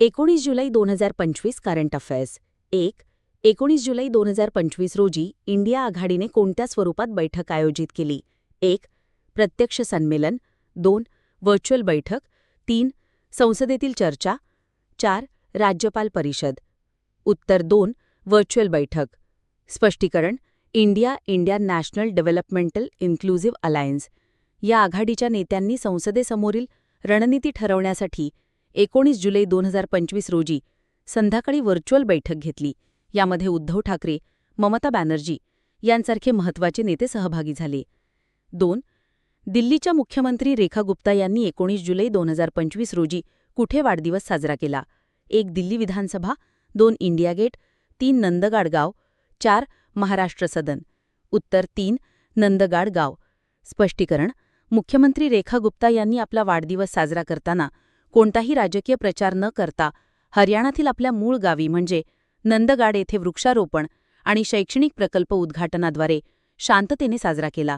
एकोणीस जुलै दोन हजार पंचवीस करंट अफेअर्स एक एकोणीस जुलै दोन हजार पंचवीस रोजी इंडिया आघाडीने कोणत्या स्वरूपात बैठक आयोजित केली? एक प्रत्यक्ष संमेलन. दोन व्हर्च्युअल बैठक. तीन संसदेतील चर्चा. चार राज्यपाल परिषद. उत्तर दोन व्हर्च्युअल बैठक. स्पष्टीकरण India India national developmental inclusive alliance. या आघाडीच्या नेत्यांनी संसदेसमोरील रणनीती ठरवण्यासाठी एकोणीस जुलै दोन हजार पंचवीस रोजी संध्याकाळी व्हर्च्युअल बैठक घेतली. यामध्ये उद्धव ठाकरे ममता बॅनर्जी यांसारखे महत्त्वाचे नेते सहभागी झाले. दोन दिल्लीच्या मुख्यमंत्री रेखा गुप्ता यांनी एकोणीस जुलै दोन हजार पंचवीस रोजी कुठे वाढदिवस साजरा केला? एक दिल्ली विधानसभा दोन इंडिया गेट तीन नंदगाड गाव चार महाराष्ट्र सदन. उत्तर तीन नंदगाड गाव. स्पष्टीकरण मुख्यमंत्री रेखा गुप्ता यांनी आपला वाढदिवस साजरा करताना कोणताही राजकीय प्रचार न करता हरियाणातील आपल्या मूळ गावी म्हणजे नंदगाड येथे वृक्षारोपण आणि शैक्षणिक प्रकल्प उद्घाटनाद्वारे शांततेने साजरा केला.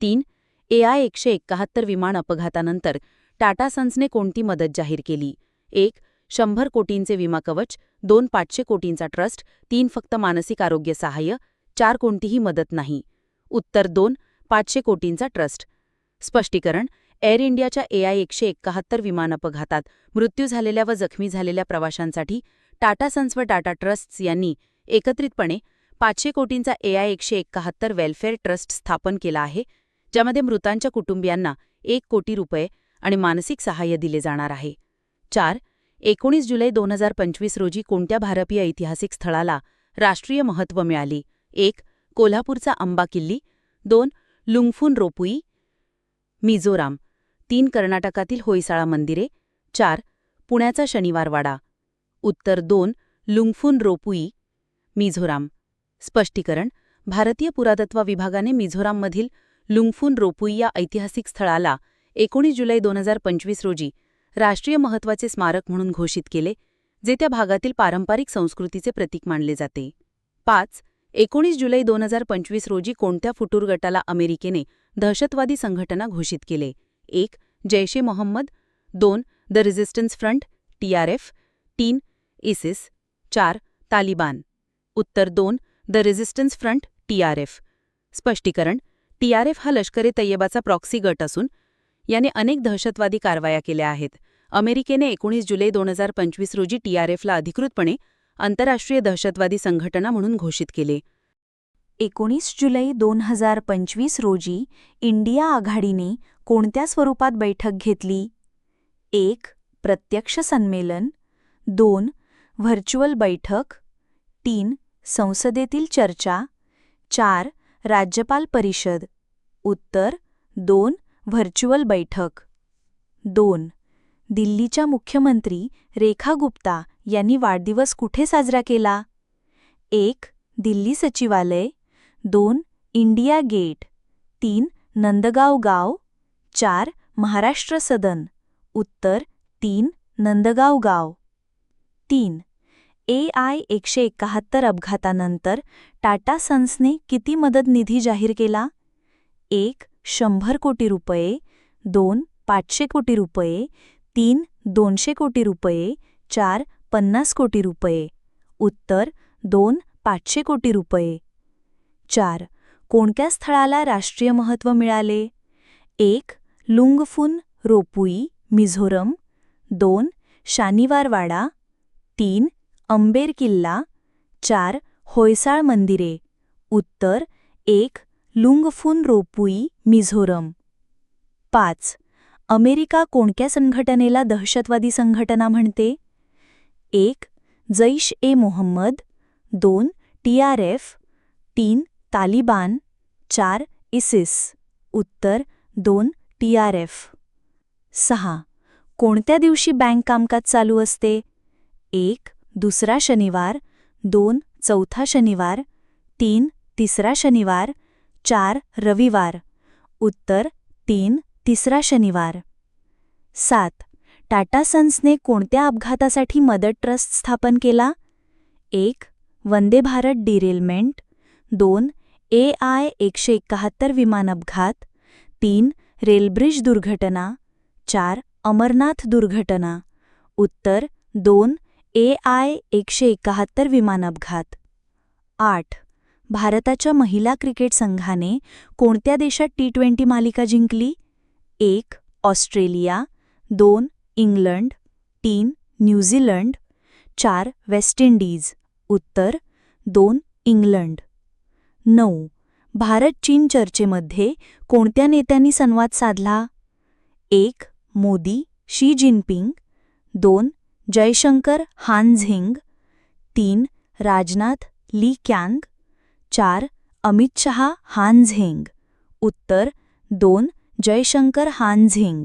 तीन एआय एकशे एक्काहत्तर विमान अपघातानंतर टाटा सन्सने कोणती मदत जाहीर केली? एक शंभर कोटींचे विमा कवच दोन पाचशे कोटींचा ट्रस्ट तीन फक्त मानसिक आरोग्य सहाय्य चार कोणतीही मदत नाही. उत्तर दोन पाचशे कोटींचा ट्रस्ट. स्पष्टीकरण एअर इंडियाच्या एआय एकशे एक्काहत्तर विमान अपघातात मृत्यू झालेल्या व जखमी झालेल्या प्रवाशांसाठी टाटा सन्स व टाटा ट्रस्ट्स यांनी एकत्रितपणे पाचशे कोटींचा एआय एकशे एक्काहत्तर वेलफेअर ट्रस्ट स्थापन केला आहे ज्यामध्ये मृतांच्या कुटुंबियांना एक कोटी रुपये आणि मानसिक सहाय्य दिले जाणार आहे. चार एकोणीस जुलै दोन हजार पंचवीस रोजी कोणत्या भारतीय ऐतिहासिक स्थळाला राष्ट्रीय महत्त्व मिळाली? एक कोल्हापूरचा आंबा किल्ली. दोन लुंगफून रोपुई मिझोराम. तीन कर्नाटकातील होयसाळा मंदिरे चार पुण्याचा शनिवारवाडा. उत्तर दोन लुंगफुन रोपुई मिझोराम. स्पष्टीकरण भारतीय पुरातत्व विभागाने मिझोराममधील लुंगफुन रोपुई या ऐतिहासिक स्थळाला एकोणीस जुलै दोन हजार पंचवीस रोजी राष्ट्रीय महत्त्वाचे स्मारक म्हणून घोषित केले जे त्या भागातील पारंपरिक संस्कृतीचे प्रतीक मानले जाते. पाच एकोणीस जुलै दोन हजार पंचवीस रोजी कोणत्या फुटूर गटाला अमेरिकेने दहशतवादी संघटना घोषित केले? एक जैश ए मोहम्मद. दोन द रेझिस्टन्स फ्रंट टीआरएफ तीन इसिस. चार तालिबान. उत्तर दोन द रेझिस्टन्स फ्रंट टीआरएफ स्पष्टीकरण टीआरएफ हा लष्कर ए तय्यबाचा प्रॉक्सी गट असून याने अनेक दहशतवादी कारवाया केल्या आहेत. अमेरिकेने एकोणीस जुलै दोन हजार पंचवीस रोजी टीआरएफला अधिकृतपणे आंतरराष्ट्रीय दहशतवादी संघटना म्हणून घोषित केले. एकोणीस जुलै दोन हजार पंचवीस रोजी इंडिया आघाडीने कोणत्या स्वरूपात बैठक घेतली? एक प्रत्यक्ष संमेलन. दोन व्हर्च्युअल बैठक. तीन संसदेतील चर्चा. चार राज्यपाल परिषद. उत्तर दोन व्हर्च्युअल बैठक. दोन दिल्लीच्या मुख्यमंत्री रेखा गुप्ता यांनी वाढदिवस कुठे साजरा केला? एक दिल्ली सचिवालय. दोन, इंडिया गेट. तीन, नंदगाव गाव. चार, महाराष्ट्र सदन. उत्तर, तीन, नंदगाव गाव. तीन, ए आय एकशे एकाहत्तर अपघातानंतर टाटा सन्सने किती मदत निधी जाहीर केला? एक, शंभर कोटी रुपये. दोन, पाचशे कोटी रुपये. तीन, दोनशे कोटी रुपये. चार, पन्नास कोटी रुपये. उत्तर, दोन, पाचशे कोटी रुपये. चार कोणत्या स्थळाला राष्ट्रीय महत्त्व मिळाले? एक लुंगफुन रोपुई मिझोरम. दोन शानिवारवाडा. तीन अंबेर किल्ला. चार होयसाळ मंदिरे. उत्तर एक लुंगफुन रोपुई मिझोरम. पाच अमेरिका कोणत्या संघटनेला दहशतवादी संघटना म्हणते? एक जैश ए मोहम्मद. दोन टी आर एफ. तीन तालिबान चार इसिस उत्तर दोन टीआरएफ सहा. कोणत्या दिवशी बँक कामकाज चालू असते? एक दुसरा शनिवार दोन चौथा शनिवार तीन तिसरा शनिवार चार रविवार. उत्तर तीन तिसरा शनिवार. सात. टाटा सन्सने कोणत्या अपघातासाठी मदत ट्रस्ट स्थापन केला? एक वंदे भारत डिरेलमेंट. दोन ए आय एकशे एकाहत्तर विमान अपघात तीन रेलब्रिज दुर्घटना चार अमरनाथ दुर्घटना उत्तर दोन ए आय एकशे एकाहत्तर विमान अपघात आठ भारताच्या महिला क्रिकेट संघाने कोणत्या देशात टी ट्वेंटी मालिका जिंकली? एक ऑस्ट्रेलिया दोन इंग्लंड तीन न्यूझीलंड चार वेस्ट इंडीज उत्तर दोन इंग्लंड. नऊ. भारत चीन चर्चेमध्ये कोणत्या नेत्यांनी संवाद साधला? एक मोदी शी जिनपिंग. दोन जयशंकर हानझिंग तीन राजनाथ ली कँग चार अमित शहा हानझिंग उत्तर दोन जयशंकर हानझिंग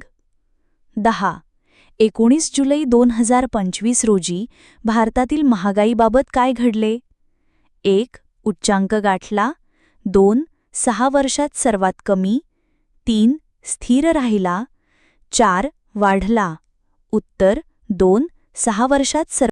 दहा. एकोणीस जुलै दोन हजार पंचवीस रोजी भारतातील महागाईबाबत काय घडले? एक उच्चांक गाठला. दोन सहा वर्षात सर्वात कमी. तीन स्थिर राहिला. चार वाढला. उत्तर दोन सहा वर्षात सर्व